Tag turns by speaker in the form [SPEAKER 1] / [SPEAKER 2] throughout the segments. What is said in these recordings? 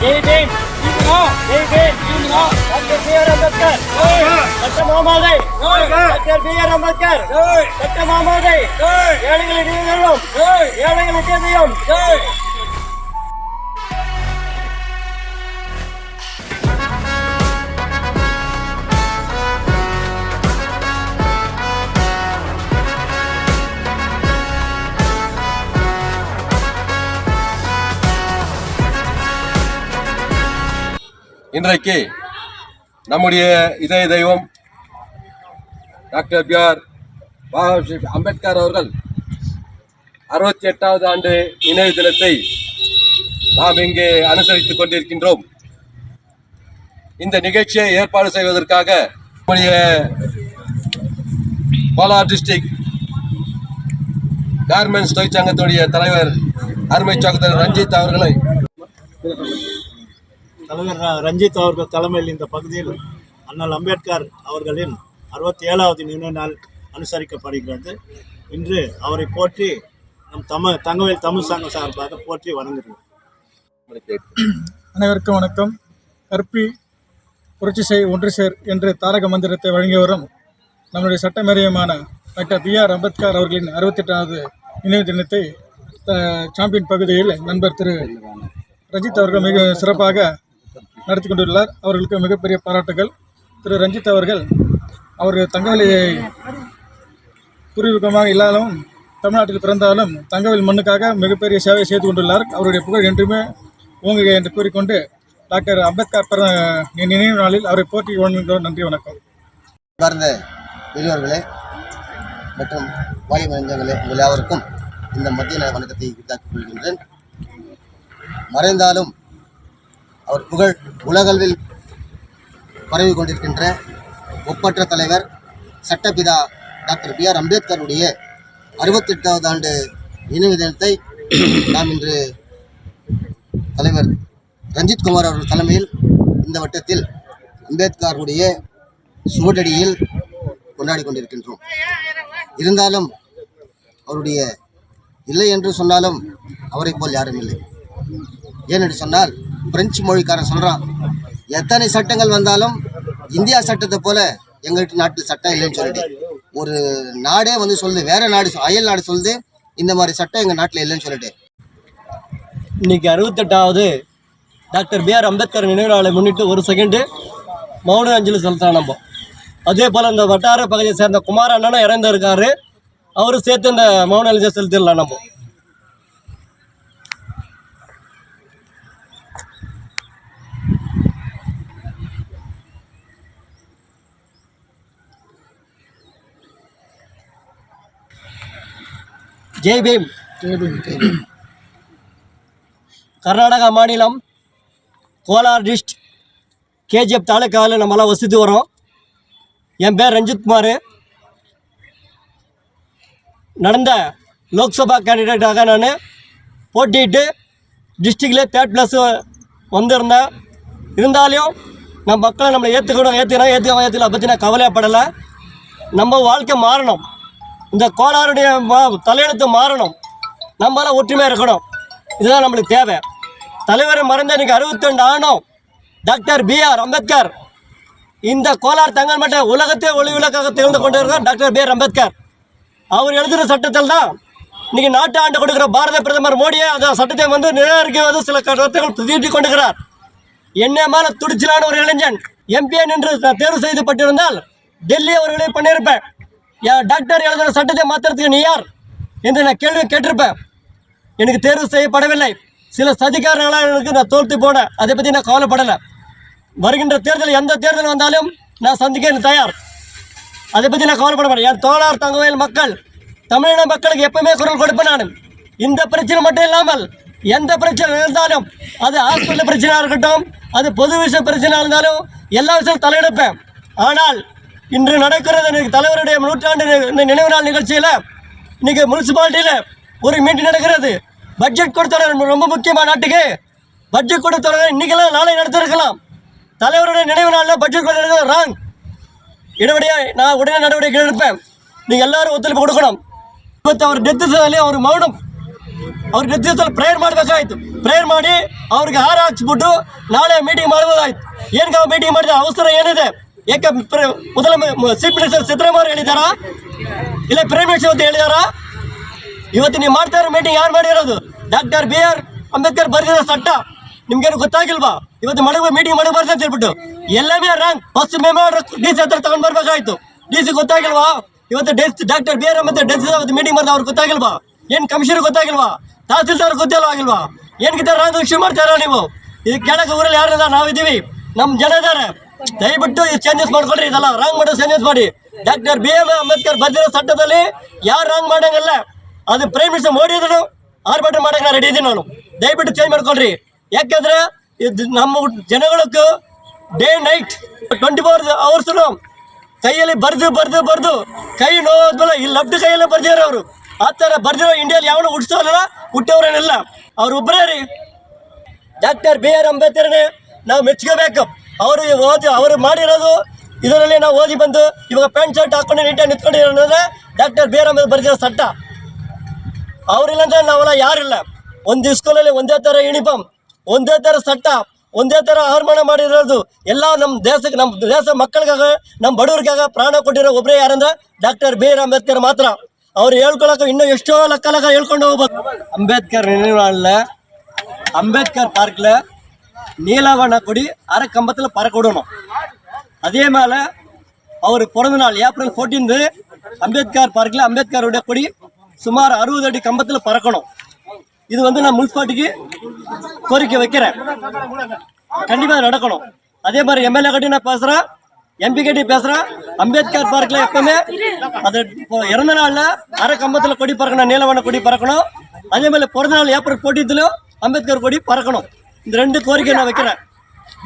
[SPEAKER 1] Jai Bhim Jai Bhim doctor B R Ambedkar சட்ட மாமாதை doctor B R Ambedkar சட்ட மாமாதை ஏழைகளின் நீதிகளும் ஏழைகளின் நீதியும்
[SPEAKER 2] இன்றைக்கு நம்முடைய இதய தெய்வம் doctor B R Babasaheb Ambedkar அவர்கள் அறுபத்தி எட்டாவது ஆண்டு நினைவு தினத்தை நாம் இங்கே அனுசரித்துக் கொண்டிருக்கின்றோம். இந்த நிகழ்ச்சியை ஏற்பாடு செய்வதற்காக நம்முடைய கோலார் டிஸ்ட்ரிக்ட் கார்மெண்ட்ஸ் தொழிற்சங்கத்துடைய தலைவர் அருமை சகோதரர் ரஞ்சித் அவர்களை
[SPEAKER 3] தலைவர் ரஞ்சித் அவர்கள் தலைமையில் இந்த பகுதியில் அண்ணல் அம்பேத்கர் அவர்களின் அறுபத்தி ஏழாவது நினைவு நாள் அனுசரிக்கப்படுகிறது. இன்று அவரை போற்றி நம் தமிழ் தங்கவேல் தமிழ் சங்கம் சார்பாக போற்றி வணங்குகிறோம்.
[SPEAKER 4] அனைவருக்கும் வணக்கம். கற்பி புரட்சி செய் ஒன்று சேர் என்று தாரக மந்திரத்தை வழங்கி வரும் நம்முடைய சட்டமேரியமான டாக்டர் பி ஆர் அம்பேத்கர் அவர்களின் அறுபத்தெட்டாவது நினைவு தினத்தை சாம்பியன் பகுதியில் நண்பர் திரு ரஞ்சித் அவர்கள் மிக சிறப்பாக நடத்தி கொண்டுள்ளார் அவர்களுக்கு மிகப்பெரிய பாராட்டுகள். திரு. ரஞ்சித் அவர்கள் அவர் தங்கவலியை பூர்வீகமாக இல்லாலும் தமிழ்நாட்டில் பிறந்தாலும் தங்கவேல் மண்ணுக்காக மிகப்பெரிய சேவை செய்து கொண்டுள்ளார். அவருடைய புகழ் என்றுமே ஓங்குக என்று கூறிக்கொண்டு டாக்டர் அம்பேத்கர் பிற நினைவு நாளில் அவரை போற்றி வணங்குகிறோம் நன்றி வணக்கம்.
[SPEAKER 5] சார்ந்த பெரியவர்களே மற்றும் வாயு நெஞ்சங்களே உங்கள் யாவருக்கும் இந்த மத்திய வணக்கத்தை உரித்தாக்கிக் கொள்கின்றேன். மறைந்தாலும் அவர் புகழ் உலகளவில் பரவி கொண்டிருக்கின்ற ஒப்பற்ற தலைவர் சட்டபிதா டாக்டர் பி ஆர் அம்பேத்கருடைய அறுபத்தெட்டாவது ஆண்டு நினைவு தினத்தை நாம் இன்று தலைவர் ரஞ்சித் குமார் அவர்கள் தலைமையில் இந்த வட்டத்தில் அம்பேத்கருடைய சுவடடியில் கொண்டாடி கொண்டிருக்கின்றோம். இருந்தாலும் அவருடைய இல்லை என்று சொன்னாலும் அவரை போல் யாரும் இல்லை. ஏனென்று சொன்னால் பிரெஞ்சு மொழிக்காரன் சொல்கிறான் எத்தனை சட்டங்கள் வந்தாலும் இந்தியா சட்டத்தை போல எங்கள்கிட்ட நாட்டில் சட்டம் இல்லைன்னு சொல்லிட்டு. ஒரு நாடே வந்து சொல்லுது வேற நாடு அயல் நாடு சொல்லுது இந்த மாதிரி சட்டம் எங்கள் நாட்டில் இல்லைன்னு சொல்லிட்டு.
[SPEAKER 1] இன்னைக்கு அறுபத்தெட்டாவது டாக்டர் பி ஆர் அம்பேத்கர் நினைவு நாளை முன்னிட்டு ஒரு செகண்டு மௌன அஞ்சலி செலுத்தலாம் நம்ம. அதே போல் இந்த வட்டார பகுதியை சேர்ந்த குமார் அண்ணனும் இறந்திருக்காரு அவரும் சேர்த்து இந்த மௌன அஞ்சலி செலுத்திடலாம் நம்ம. ஜெய் பீம். கர்நாடகா மாநிலம் கோலார் டிஸ்ட் கேஜிஎஃப் தாலுக்காவில் நம்மளாம் வசித்து வரோம். என் பேர் ரஞ்சித் குமார். நடந்த லோக்சபா கேண்டிடேட்டாக நான் போட்டியிட்டு டிஸ்ட்ரிக்ட்லேயே தேர்ட் ப்ளஸ் வந்திருந்தேன். இருந்தாலும் நம்ம மக்களை நம்மளை ஏற்றுக்கணும் ஏற்றுக்கணும் ஏற்றுக்கணும் ஏற்றுக்கலாம் பற்றி நான் கவலைப்படலை நம்ம வாழ்க்கை மாறணும். இந்த கோளாறுடைய மா- தலையெழுத்து மாறணும். நம்மளாம் ஒற்றுமையாக இருக்கணும். இதுதான் நம்மளுக்கு தேவை. தலைவர் மறைந்த இன்னைக்கு அறுபத்தெண்டு ஆணும் டாக்டர் பி ஆர் அம்பேத்கர். இந்த கோலார் தங்கள் மட்டும் உலகத்தை ஒளி விளக்காக திகழ்ந்து கொண்டிருக்கிறார் டாக்டர் பி ஆர் அம்பேத்கர். அவர் எழுதுகிற சட்டத்தில் தான் இன்னைக்கு நாட்டு ஆண்டு கொடுக்கிற பாரத பிரதமர் மோடியை அந்த சட்டத்தை வந்து நிராகரிக்குவது சில கருத்துக்கள் தீட்டிக் கொண்டுகிறார் என்ன மேல துடிச்சலான ஒரு இளைஞன் எம்பிஏ நின்று தேர்வு செய்து பட்டிருந்தால் டெல்லி அவர்களை பண்ணியிருப்பேன். டாக்டர் எழுதுகிற சட்டத்தை மாற்றுறதுக்கு நீ யார்? என்று நான் கேள்வி கேட்டிருப்பேன். எனக்கு தேர்வு செய்யப்படவில்லை. சில சதிகாரங்களாக எனக்கு நான் தோற்று போனேன். அதை பற்றி நான் கவலைப்படலை. வருகின்ற தேர்தல் எந்த தேர்தல் வந்தாலும் நான் சந்திக்க எனக்கு தயார். அதை பற்றி நான் கவலைப்பட மாட்டேன் என் தோழர் தங்கவேல் மக்கள் தமிழின மக்களுக்கு எப்பவுமே குரல் கொடுப்பேன் நான். இந்த பிரச்சனை மட்டும் இல்லாமல் எந்த பிரச்சனை இருந்தாலும் அது ஹாஸ்பிட்டல் பிரச்சனையாக இருக்கட்டும் அது பொது விஷய பிரச்சனையாக இருந்தாலும் எல்லா விஷயம் தலையெடுப்பேன். ஆனால் இன்று நடக்கிறது இன்னைக்கு தலைவருடைய நூற்றாண்டு நி- இந்த நினைவு நாள் நிகழ்ச்சியில் இன்னைக்கு முனிசிபாலிட்டியில் ஒரு மீட்டிங் நடக்கிறது பட்ஜெட் கொடுத்தவர்கள் ரொம்ப முக்கியமான நாட்டுக்கு பட்ஜெட் கொடுத்தவர்கள் இன்னைக்கெல்லாம் நாளை நடத்திருக்கலாம் தலைவருடைய நினைவு நாளில் பட்ஜெட் கொடுத்தது ராங் இடவடியாக நான் உடனே நடவடிக்கை எடுப்பேன் நீங்கள் எல்லாரும் ஒத்துழைப்பு கொடுக்கணும் இப்போ அவர் டெத்து செய்தாலே அவர் மௌனம் ಅವ್ರ ನೇತೃತ್ವದಲ್ಲಿ ಪ್ರೇಯರ್ ಮಾಡಬೇಕಾಯ್ತು ಪ್ರೇಯರ್ ಮಾಡಿ ಅವ್ರಿಗೆ ಹಾರ ಹಾಕ್ಸ್ಬಿಟ್ಟು ನಾಳೆ ಮೀಟಿಂಗ್ ಮಾಡ್ಬೋದಾಯ್ತು ಏನಕ್ಕೆ ಅವ್ರು ಮೀಟಿಂಗ್ ಮಾಡಿದ ಅವಸರ ಏನಿದೆ ಪ್ರ- ಮೊದಲ ಚೀಫ್ ಮಿನಿಸ್ಟರ್ ಸಿದ್ದರಾಮಯ್ಯ ಹೇಳಿದಾರಾ ಇಲ್ಲ ಪ್ರೈಮ್ ಮಿನಿಸ್ಟರ್ ಅಂತ ಹೇಳಿದಾರಾ? ಇವತ್ತು ನೀವು ಮಾಡ್ತಾ ಇರೋ ಮೀಟಿಂಗ್ ಯಾರು ಮಾಡಿರೋದು? ಡಾಕ್ಟರ್ ಬಿ ಆರ್ ಅಂಬೇಡ್ಕರ್ ಬರೆದಿರೋ ಸಟ್ಟ. ನಿಮ್ಗೇನು ಗೊತ್ತಾಗಿಲ್ವಾ? ಇವತ್ತು ಮಡಗ ಮೀಟಿಂಗ್ ಮಾಡಬಾರ್ದು ಅಂತ ಹೇಳ್ಬಿಟ್ಟು. ಎಲ್ಲ wrong first memo D C ಹತ್ರ ತಗೊಂಡು ಬರ್ಬೇಕಾಯ್ತು. ಡಿ ಸಿ ಗೊತ್ತಾಗಿಲ್ವಾ? ಇವತ್ತು ಡೆಸ್ ಡಾಕ್ಟರ್ ಬಿ ಆರ್ ಅಂಬೇಡ್ಕರ್ ಡೆಸ್ ಮೀಟಿಂಗ್ ಮಾಡಿದ ಅವ್ರಿಗೆ ಗೊತ್ತಾಗಿಲ್ವಾ? ಏನು ಕಮಿಷನರ್ ಗೊತ್ತಾಗಿಲ್ವಾ? ತಹಸೀಲ್ದಾರ್ ಗೊತ್ತಿಲ್ಲ ಆಗಿಲ್ವಾ? ಏನ್ಗಿದ್ದಾರೆ ಇಶ್ಯೂ ಮಾಡ್ತಾರ ನೀವು? ಇದು ಕೆಳಗೆ ಊರಲ್ಲಿ ಯಾರಿಲ್ಲ ನಾವಿದ್ದೀವಿ? ನಮ್ಮ ಜನ ಇದ್ದಾರೆ ದಯವಿಟ್ಟು ಈ ಚೇಂಜಸ್ ಮಾಡ್ಕೊಳ್ರಿ, ಇದೆಲ್ಲ ರಾಂಗ್ ಮಾಡೋ ಚೇಂಜಸ್ ಮಾಡಿ. ಡಾಕ್ಟರ್ ಬಿ ಎಂ ಅಂಬೇಡ್ಕರ್ ಬರ್ದಿರೋ ಸಟ್ಟದಲ್ಲಿ ಯಾರು ರಾಂಗ್ ಮಾಡಂಗಿಲ್ಲ. ಅದು ಪ್ರೈಮ್ ಮಿನಿಸ್ಟರ್ ಮೋದಿ ಇದ್ರು ಆರ್ಭಟ ಮಾಡಕ್ಕೆ ರೆಡಿ ಇದ್ದೀನಿ ನಾನು. ದಯವಿಟ್ಟು ಚೇಂಜ್ ಮಾಡ್ಕೊಳ್ರಿ. ಯಾಕಂದ್ರೆ ಇದು ನಮ್ಮ ಜನಗಳಕ್ಕೂ day night twenty four hours ಕೈಯಲ್ಲಿ ಬರ್ದು ಬರ್ದು ಬರ್ದು ಕೈ ನೋವಾದ್ಮೇಲೆ ಈ ಲೆಫ್ಟ್ ಕೈಯಲ್ಲಿ ಬರ್ದಿರೋ ಅವರು. ಆ ಥರ ಬರ್ದಿರೋ ಇಂಡಿಯಲ್ಲಿ ಯಾವನು ಹುಟ್ಟಿಸೋಲ್ಲ ಹುಟ್ಟೋರೇನಿಲ್ಲ ಅವ್ರು ಒಬ್ಬರೇ ರೀ. ಡಾಕ್ಟರ್ ಬಿ ಆರ್ ಅಂಬೇಡ್ಕರ್ನೇ ನಾವು ಮೆಚ್ಕೋಬೇಕು. ಅವರು ಓದಿ, ಅವರು ಮಾಡಿರೋದು ಇದರಲ್ಲಿ ನಾವು ಓದಿ ಬಂದು ಇವಾಗ ಪ್ಯಾಂಟ್ ಶರ್ಟ್ ಹಾಕೊಂಡು ನೀಟಾಗಿ ನಿಂತ್ಕೊಂಡಿರೋದಂದ್ರೆ ಡಾಕ್ಟರ್ ಬಿ ಆರ್ ಅಂಬೇಡ್ಕರ್ ಸಟ್ಟ. ಅವರಿಲ್ಲ ಅಂದರೆ ನಾವೆಲ್ಲ ಯಾರಿಲ್ಲ. ಒಂದು ಸ್ಕೂಲಲ್ಲಿ ಒಂದೇ ಥರ ಯೂನಿಫಾರ್ಮ್ ಒಂದೇ ಥರ ಸಟ್ಟ, ಒಂದೇ ಥರ ಆರ್ಮಣ ಮಾಡಿರೋದು. ಎಲ್ಲ ನಮ್ಮ ದೇಶಕ್ಕೆ ನಮ್ಮ ದೇಶ ಮಕ್ಕಳಿಗಾಗ ನಮ್ಮ ಬಡವರಿಗಾಗ ಪ್ರಾಣ ಕೊಟ್ಟಿರೋ ಒಬ್ಬರೇ ಯಾರಂದ್ರೆ ಡಾಕ್ಟರ್ ಬಿ ಆರ್ ಅಂಬೇಡ್ಕರ್ ಮಾತ್ರ. ಅವ್ರು ಹೇಳ್ಕೊಳಕ್ಕೆ ಇನ್ನೂ ಎಷ್ಟೋ ಲಕ್ಕ ಲಕ್ಕ ಹೇಳ್ಕೊಂಡು ಹೋಗ್ಬೋದು. ಅಂಬೇಡ್ಕರ್ ಅಲ್ಲ ಅಂಬೇಡ್ಕರ್ ಪಾರ್ಕ್ಲೆ நீலாவண கொடி அரை கம்பத்தில் பறக்கவிடணும். அதே மேலே அவர் பிறந்த நாள் ஏப்ரல் ஃபோர்டீன்து அம்பேத்கர் பார்க்கில் அம்பேத்கருடைய கொடி சுமார் அறுபது அடி கம்பத்தில் பறக்கணும். இது வந்து நான் முனிசிபாலிட்டிக்கு கோரிக்கை வைக்கிறேன். கண்டிப்பாக நடக்கணும். அதே மாதிரி எம்எல்ஏ கட்டி நான் பேசுகிறேன் எம்பி கட்டி பேசுகிறேன் அம்பேத்கர் பார்க்கில் எப்பவுமே அது இப்போ இறந்த நாளில் அரை கம்பத்தில் கொடி பறக்கணும் நீலவண்ண கொடி பறக்கணும். அதே மாதிரி பிறந்த நாள் ஏப்ரல் ஃபோர்டீன்த்துலையும் அம்பேத்கர் கொடி பறக்கணும். இந்த ரெண்டு கோரிக்கை நான் வைக்கிறேன்.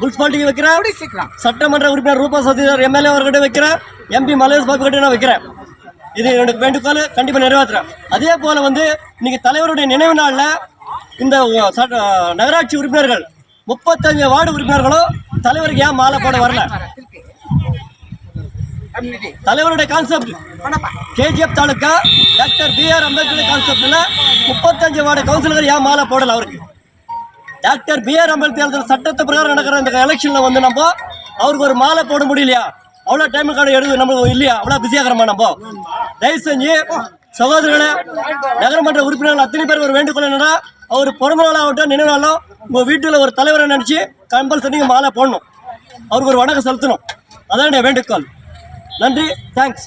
[SPEAKER 1] முனிசிபாலிட்டிக்கு வைக்கிறேன். சட்டமன்ற உறுப்பினர் ரூபா சதீதர் எம்எல்ஏ அவர்கிட்ட வைக்கிறேன். எம்பி மலேஷ் பாபு கிட்ட நான் வைக்கிறேன். இது என்னோட வேண்டுகோள் கண்டிப்பாக நிறைவேற்றுறேன். அதே போல் வந்து இன்னைக்கு தலைவருடைய நினைவு நாளில் இந்த நகராட்சி உறுப்பினர்கள் முப்பத்தஞ்சு வார்டு உறுப்பினர்களும் தலைவருக்கு ஏன் மாலை போட வரல? தலைவருடைய concept KGF taluka doctor B R Ambedkar கான்செப்ட்ல முப்பத்தஞ்சு வார்டு கவுன்சிலர் ஏன் மாலை போடல அவருக்கு? டாக்டர் பி ஆர் அம்பேத்கர் சட்டத்தை பிரகாரம் நடக்கிற இந்த எலெக்ஷனில் வந்து நம்ம அவருக்கு ஒரு மாலை போட முடியலையா? அவ்வளோ டைமுக்கான எடுத்து நம்மளுக்கு இல்லையா? அவ்வளோ பிஸியாகிறோமா நம்ம? தயவு செஞ்சு சகோதரர்களே நகரமன்ற உறுப்பினர்கள் அத்தனை பேர் ஒரு வேண்டுகோள் என்னன்னா அவர் பிறந்த நாளாகட்டும் நினைவு நாளும் உங்கள் வீட்டில் ஒரு தலைவரை நினச்சி கம்பல்சரி மாலை போடணும். அவருக்கு ஒரு வணக்கம் செலுத்தணும். அதான் என் வேண்டுகோள். நன்றி. தேங்க்ஸ்